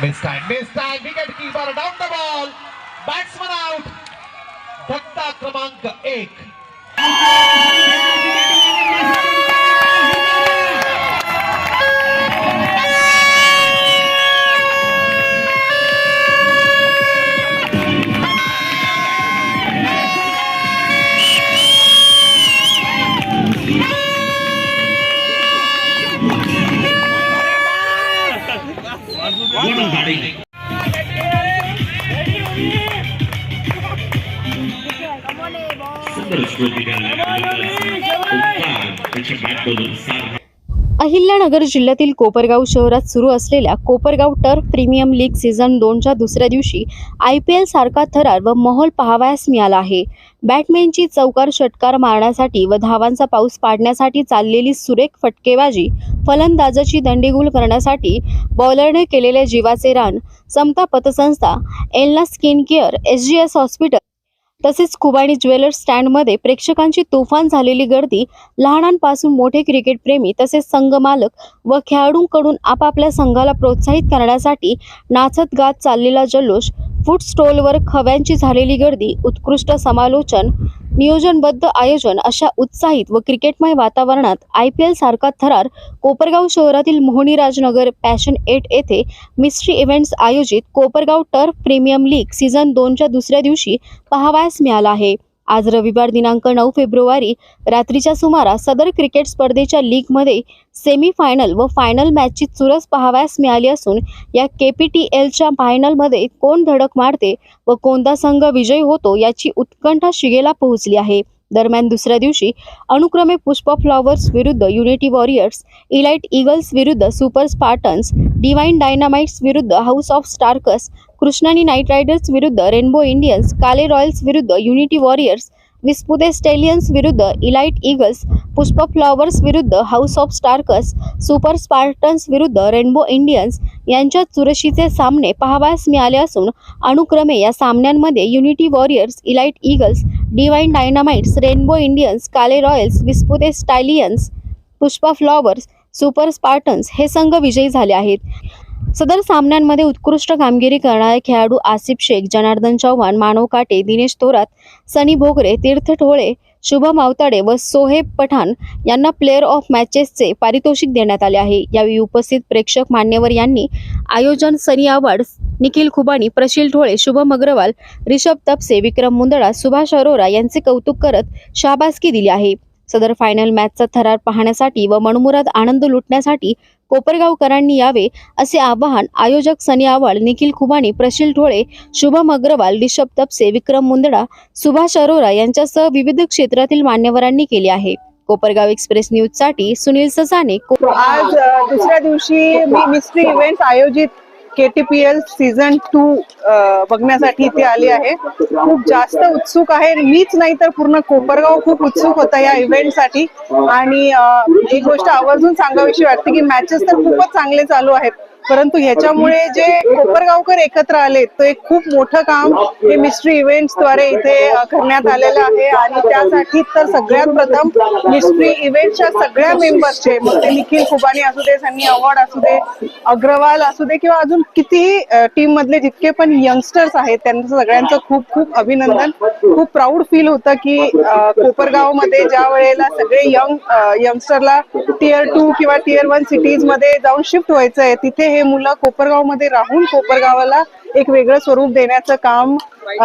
Miss time, miss time. Wicket keeper down the ball. Batsman out. धक्का क्रमांक एक अहिल्यानगर जिल्ह्यातील कोपरगाव शहरात सुरू असलेल्या Kopargaon Turf Premium League season दोनच्या दुसऱ्या दिवशी आय पी एल सारखा थरार व माहोल पाहावयास मिळाला आहे. बॅटमॅनची चौकार षटकार मारण्यासाठी व धावांचा पाऊस पाडण्यासाठी चाललेली सुरेख फटकेबाजी फलंदाजाची दंडीगुल करण्यासाठी बॉलरने केलेले जीवाचे रान समता पतसंस्था Elna skin care S G S hospital तसेच खुबाणी ज्वेलर्स स्टँडमध्ये प्रेक्षकांची तुफान झालेली गर्दी लहानांपासून मोठे क्रिकेटप्रेमी तसेच संघ मालक व खेळाडूंकडून आपापल्या संघाला प्रोत्साहित करण्यासाठी नाचत गात चाललेला जल्लोष फूड स्टॉलवर खव्यांची झालेली गर्दी उत्कृष्ट समालोचन नियोजनबद्ध आयोजन अशा उत्साहित व क्रिकेटमय वातावरणात आय पी एल सारखा थरार कोपरगाव शहरातील मोहनी राजनगर पॅशन एट येथे मिस्ट्री इव्हेंट्स आयोजित Kopargaon Turf Premium League season दोनच्या दुसऱ्या दिवशी पाहावयास मिळाला आहे. आज रविवार दिनांक नऊ फेब्रुवारी रात्रीच्या सुमारास सदर क्रिकेट स्पर्धेच्या लीगमध्ये सेमी फायनल व फायनल मॅचची चुरस पाहावयास मिळाली असून या के पी टी एलच्या फायनलमध्ये कोण धडक मारते व कोणता संघ विजयी होतो याची उत्कंठा शिगेला पोहोचली आहे. दरम्यान दुसऱ्या दिवशी अनुक्रमे पुष्पा फ्लॉवर्स विरुद्ध युनिटी वॉरियर्स इलाइट ईगल्स विरुद्ध सुपर स्पार्टन्स डिवाइन डायनामाइट्स विरुद्ध house of स्टार्कस Krishnani night riders विरुद्ध रेनबो इंडियन्स काले रॉयल्स विरुद्ध युनिटी वॉरियर्स विस्पुते स्टेलियन्स विरुद्ध इलाइट ईगल्स पुष्प फ्लॉवर्स विरुद्ध house of Starks super spartans विरुद्ध रेनबो इंडियन्स यांच्या चुरशीचे सामने पाहावयास मिळाले असून अनुक्रमे या सामन्यांमध्ये Unity Warriors Elite Eagles Divine Dynamites Rainbow Indians Kale Royals Vispute Stallions Pushpa Flowers super spartans हे संघ विजयी झाले आहेत. सदर सामन्यांमध्ये उत्कृष्ट कामगिरी करणारे खेळाडू आसिफ शेख जनार्दन चव्हाण मानव काटे दिनेश थोरात सनी भोगरे तीर्थ ठोळे शुभम आवताडे व सोहेब पठाण यांना प्लेअर ऑफ मॅचेसचे पारितोषिक देण्यात आले आहे. यावेळी उपस्थित प्रेक्षक मान्यवर यांनी आयोजन सनी अवॉर्ड निखिल खुबाणी प्रशील ठोळे शुभम अग्रवाल रिषभ तपसे विक्रम मुंदडा सुभाष अरोरा यांचे कौतुक करत शाबासकी दिली आहे. सदर फायनल मॅचचा थरार पाहण्यासाठी व मनमुराद आनंद लुटण्यासाठी कोपरगावकरांनी यावे असे आवाहन आयोजक सनी आवाळ निखिल खुबानी प्रशील ठोळे शुभम अग्रवाल रिषभ तपसे विक्रम मुंदडा सुभाष अरोरा यांच्यासह विविध क्षेत्रातील मान्यवरांनी केले आहे. कोपरगाव एक्सप्रेस न्यूजसाठी सुनील ससाने आज दुसऱ्या दिवशी मी मिस्ट्री इव्हेंट आयोजित केटीपीएल सीझन टू बघण्यासाठी इथे आली आहे. खूप जास्त उत्सुक आहे. मीच नाही तर पूर्ण कोपरगाव खूप उत्सुक होता या इव्हेंटसाठी आणि एक गोष्ट आवर्जून सांगावीशी वाटते की मॅचेस तर खूपच चांगले चालू आहेत. परंतु ह्याच्यामुळे जे कोपरगावकर एकत्र आले तो एक खूप मोठं काम हे मिस्ट्री इव्हेंट्सद्वारे इथे करण्यात आलेलं आहे. आणि त्यासाठी तर सगळ्यात प्रथम मिस्ट्री इव्हेंटच्या सगळ्या मेंबर्सचे मग ते निखिल कुबानी असू दे सन्नी अवॉर्ड असू दे अग्रवाल असू दे किंवा अजून कितीही टीम मधले जितके पण यंगस्टर्स आहेत त्यांचं सगळ्यांचं खूप खूप अभिनंदन. खूप प्राऊड फील होतं की कोपरगावमध्ये ज्या वेळेला सगळे यंग यंगस्टरला टियर टू किंवा टियर वन सिटीजमध्ये जाऊन शिफ्ट व्हायचं आहे तिथे हे मुलं कोपरगावमध्ये राहून कोपरगावाला एक वेगळं स्वरूप देण्याचं काम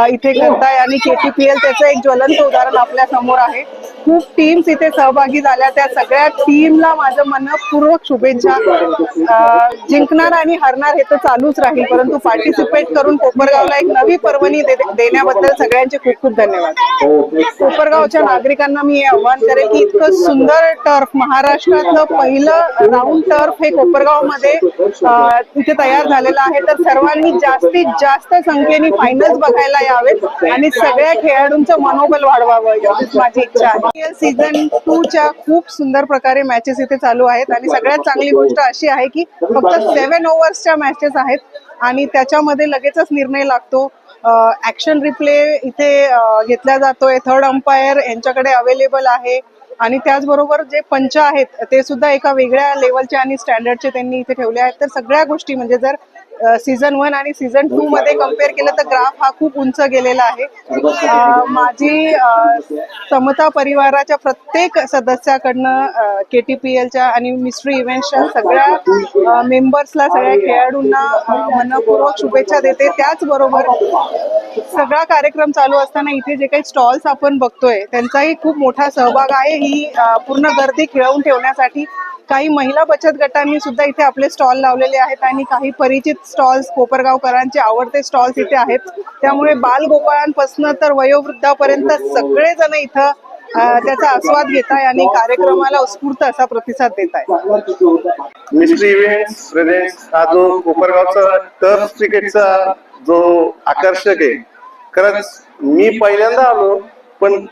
इथे करताय आणि केटीपीएल त्याचं एक ज्वलंत उदाहरण आपल्यासमोर आहे. खूप टीम्स इथे सहभागी झाल्या. त्या सगळ्या टीमला माझं मनपूर्वक शुभेच्छा. जिंकणार आणि हरणार हे तर चालूच राहील परंतु पार्टिसिपेट करून कोपरगावला एक नवी पर्वणी दे- देण्याबद्दल सगळ्यांचे खूप खूप धन्यवाद. कोपरगावच्या नागरिकांना मी हे आव्हान करेन की इतकं सुंदर टर्फ महाराष्ट्रातलं पहिलं राऊंड टर्फ हे कोपरगावमध्ये इथे तयार झालेलं आहे. तर सर्वांनी जास्त जास्तीत जास्त संख्येने फायनल्स बघायला यावेत आणि सगळ्या खेळाडूंचं मनोबल वाढवावं एवढीच माझी इच्छा आहे. सीझन टू च्या खूप सुंदर प्रकारे मॅचेस इथे चालू आहेत आणि सगळ्यात चांगली गोष्ट अशी आहे की फक्त सेव्हन ओव्हर्सच्या मॅचेस आहेत आणि त्याच्यामध्ये लगेचच निर्णय लागतो. ऍक्शन रिप्ले इथे घेतला जातोय. थर्ड अंपायर यांच्याकडे अवेलेबल आहे. आणि त्याचबरोबर जे पंच आहेत ते सुद्धा एका वेगळ्या लेवलचे आणि स्टँडर्डचे त्यांनी इथे ठेवले आहेत. तर सगळ्या गोष्टी म्हणजे जर सीझन वन आणि सीझन टू मध्ये कंपेअर केलं तर ग्राफ हा खूप उंच गेलेला आहे. माझी समता परिवाराच्या प्रत्येक सदस्याकडनं के टी पी एलच्या आणि मिस्ट्री इव्हेंट्सच्या सगळ्या मेंबर्सला सगळ्या खेळाडूंना मनपूर्वक शुभेच्छा देते. त्याचबरोबर सगळा कार्यक्रम चालू असताना इथे जे काही स्टॉल्स आपण बघतोय त्यांचाही खूप मोठा सहभाग आहे. ही पूर्ण गर्दी खिळवून ठेवण्यासाठी काही महिला बचत गटांनी सुद्धा इथे आपले स्टॉल लावलेले आहेत आणि काही परिचित स्टॉल्स कोपरगावकरांचे आवडते स्टॉल्स इथे आहेत. त्यामुळे बालगोपाळांपासून तर वयोवृद्धापर्यंत सगळेजण इथं त्याचा आस्वाद घेत आहे आणि कार्यक्रमाला उत्स्फूर्त असा प्रतिसाद देत आहे मिस्ट्री इव्हेंट्स हा जो कोपरगावचा टर्फ क्रिकेटचा जो आकर्षक आहे खरंच मी पहिल्यांदा आलो पण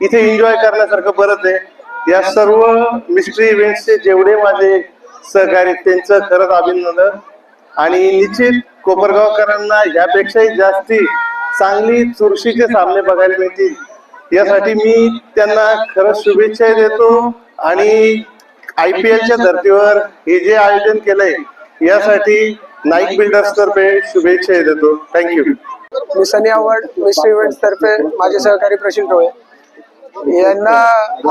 इथे एन्जॉय करण्यासारखं बरंच आहे. या सर्व मिस्ट्री इव्हेंटचे जेवढे माझे सहकारी त्यांचं खरंच अभिनंदन. आणि निश्चित कोपरगावकरांना यापेक्षाही जास्ती चांगली चुरशीचे सामने बघायला मिळतील. यासाठी मी त्यांना खरंच शुभेच्छा देतो आणि आय पी एलच्या धर्तीवर हे जे आयोजन केलंय यासाठी नाईक बिल्डर्स तर्फे शुभेच्छा देतो. थँक्यू मी सनी अवॉर्ड मिस्ट्री इव्हेंट्स तर्फे माझे सहकारी प्रशिल टोळे यांना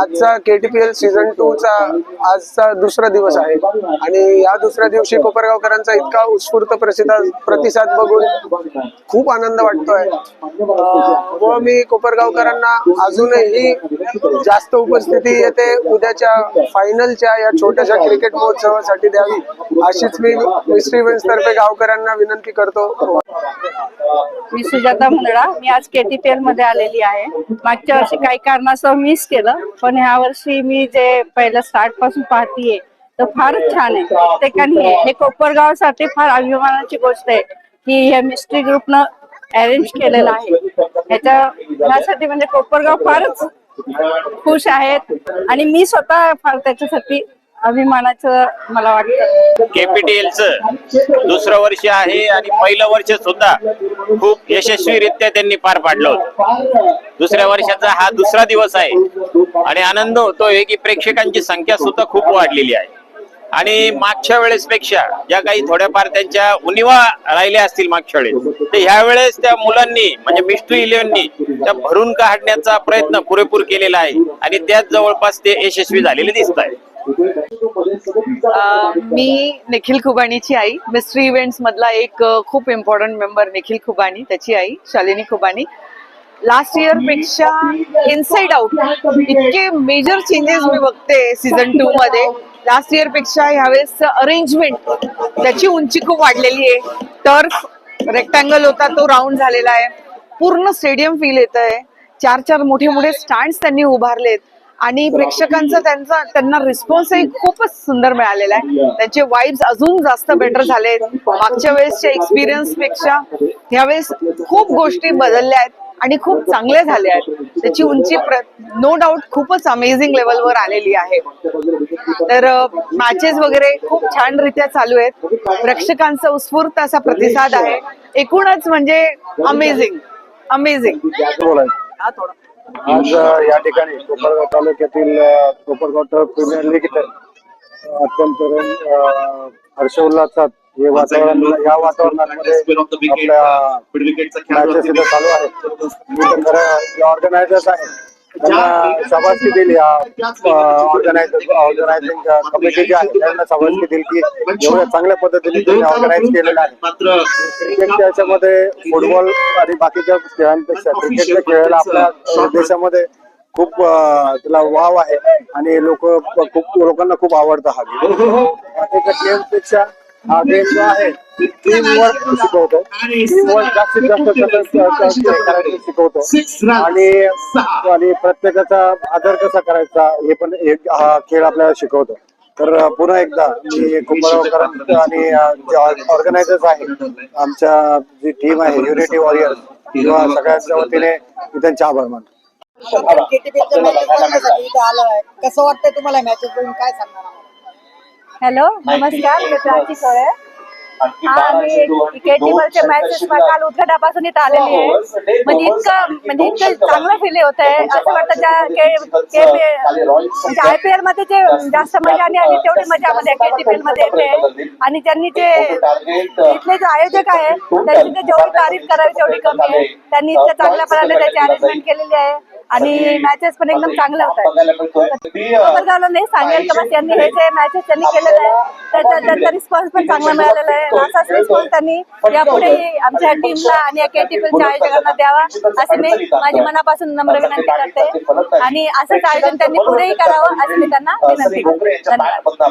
आजचा केटीपीएल सीझन टू चा आजचा दुसरा दिवस आहे. आणि या दुसऱ्या दिवशी कोपरगावकरांचा इतका उत्स्फूर्त प्रतिसाद प्रतिसाद बघून खूप आनंद वाटतोय. व मी कोपरगावकरांना अजूनही जास्त उपस्थिती येते. उद्याच्या फायनलच्या या छोट्याशा क्रिकेट महोत्सवासाठी द्यावी अशीच मी मिस्ट्री इव्हेंट्स तर्फे गावकऱ्यांना विनंती करतो. मी सुजाता मुंदडा. मी आज केटीपीएलमध्ये आलेली आहे. मागच्या वर्षी काही असं मिस केलं. पण ह्या वर्षी मी जे पहिलं स्टार्टपासून पाहतीये तर फारच छान आहे. प्रत्येकाने हे कोपरगावसाठी फार अभिमानाची गोष्ट आहे की हे मिस्ट्री ग्रुपनं अरेंज केलेलं आहे. ह्याच्या ह्यासाठी म्हणजे कोपरगाव फारच खुश आहेत. आणि मी स्वतः फार त्याच्यासाठी अभिमानाचं मला वाटतं. केपीटीएलचं दुसरं वर्ष आहे आणि पहिलं वर्ष सुद्धा खूप यशस्वीरित्या त्यांनी पार पाडलं होतं. दुसऱ्या वर्षाचा हा दुसरा दिवस आहे. आणि आनंद होतोय की प्रेक्षकांची संख्या सुद्धा खूप वाढलेली आहे. आणि मागच्या वेळेस पेक्षा ज्या काही थोड्याफार त्यांच्या उणिवा राहिल्या असतील मागच्या वेळेस तर ह्या वेळेस त्या मुलांनी म्हणजे मिस्ट्री इलेव्हननी त्या भरून काढण्याचा प्रयत्न पुरेपूर केलेला आहे. आणि त्याच जवळपास ते यशस्वी झालेले दिसत आहे मी निखिल खुबाणीची आई. मिस्ट्री इव्हेंट्स मधला एक खूप इम्पॉर्टंट मेंबर निखिल खुबाणी त्याची आई शालिनी खुबाणी लास्ट इयरपेक्षा इनसाइड आउट इतके मेजर चेंजेस मी बघते सीझन टू मध्ये. लास्ट इयरपेक्षा ह्यावेळेस अरेंजमेंट त्याची उंची खूप वाढलेली आहे. टर्फ रेक्टँगल होता तो राऊंड झालेला आहे. पूर्ण स्टेडियम फील येत आहे चार चार मोठे मोठे स्टँड त्यांनी उभारलेत. आणि प्रेक्षकांचा त्यांचा त्यांना रिस्पॉन्सही खूपच सुंदर मिळालेला आहे. त्यांचे वाईब्स अजून जास्त बेटर झालेत. मागच्या वेळेसच्या एक्सपिरियन्सपेक्षा यावेळेस खूप गोष्टी बदलल्या आहेत आणि खूप चांगल्या झाल्या आहेत. त्याची उंची नो डाऊट खूपच अमेझिंग लेवलवर आलेली आहे. तर मॅचेस वगैरे खूप छान रित्या चालू आहेत. प्रेक्षकांचा उत्स्फूर्त असा प्रतिसाद आहे. एकूणच म्हणजे अमेझिंग अमेझिंग बोलायचं आज या ठिकाणी कोपरगाव तालुक्यातील कोपरगाव प्रीमियर लीग अत्यंत अ, हर्षोल्लासात हे वातावरण या वातावरणामध्ये आपल्या मॅचेस चालू आहेत. मी तर खरं ऑर्गनायझर्स आहे त्यांना शाबासकी दिली ऑर्गनायझर ऑर्गनायझिंग कमिटी जी आहे त्यांना शाबासकी दिली की एवढ्या चांगल्या पद्धतीने त्यांनी ऑर्गनाईज केलेलं आहे. क्रिकेटच्या याच्यामध्ये फुटबॉल आणि बाकीच्या खेळांपेक्षा क्रिकेटच्या खेळाला आपल्या देशामध्ये खूप त्याला वाव आहे आणि लोक खूप लोकांना खूप आवडतं हा गेम. बाकीच्या गेमपेक्षा हा गेम जो आहे टीम वर्क शिकवतो. टीम वर्क जास्तीत जास्त करायचं शिकवतो. आणि आणि प्रत्येकाचा आदर कसा करायचा हे पण एक हा खेळ आपल्याला शिकवतो. तर पुन्हा एकदा मी कुंभारकरांचं आणि ऑर्गनायझर्स आहे आमच्या जी टीम आहे युनिटी वॉरियर्स किंवा सगळ्यांच्या वतीने मी त्यांचे आभार मानतो. कसं वाटतंय तुम्हाला मॅचेस बघून? काय सांगणार? हॅलो नमस्कार मी प्राची कळे. आम्ही केटीवरच्या मॅचेस काल उद्घाटापासून इथं आलेली आहे. म्हणजे इतकं म्हणजे इतकं चांगलं फील होत आहे असं वाटतं ज्या के- के- म्हणजे आयपीएलमध्ये जे जास्त मजा नाही आली तेवढी मजा मध्ये केटीपीएलमध्ये येते. आणि त्यांनी जे इथले जे आयोजक आहे त्यांची जेवढी तारीफ करावी तेवढी कमी आहे. त्यांनी इतक्या चांगल्या प्रकारे त्याची अरेंजमेंट केलेली आहे. आणि मॅचेस पण एकदम चांगल्या होत आहेत कोपरगावला नाही सांगेल की बस यांनी हे जे मॅचेस त्यांनी केलेले आहे त्याचा रिस्पॉन्स पण चांगला मिळालेला आहे. असाच रिस्पॉन्स त्यांनी यापुढे आमच्या टीमला आणि या केटीपीएलच्या आयोजकांना द्यावा. असे मी माझी मनापासून नम्र विनंती करते. आणि असंच आयोजन त्यांनी पुढेही करावं असे मी त्यांना विनंती करते. धन्यवाद.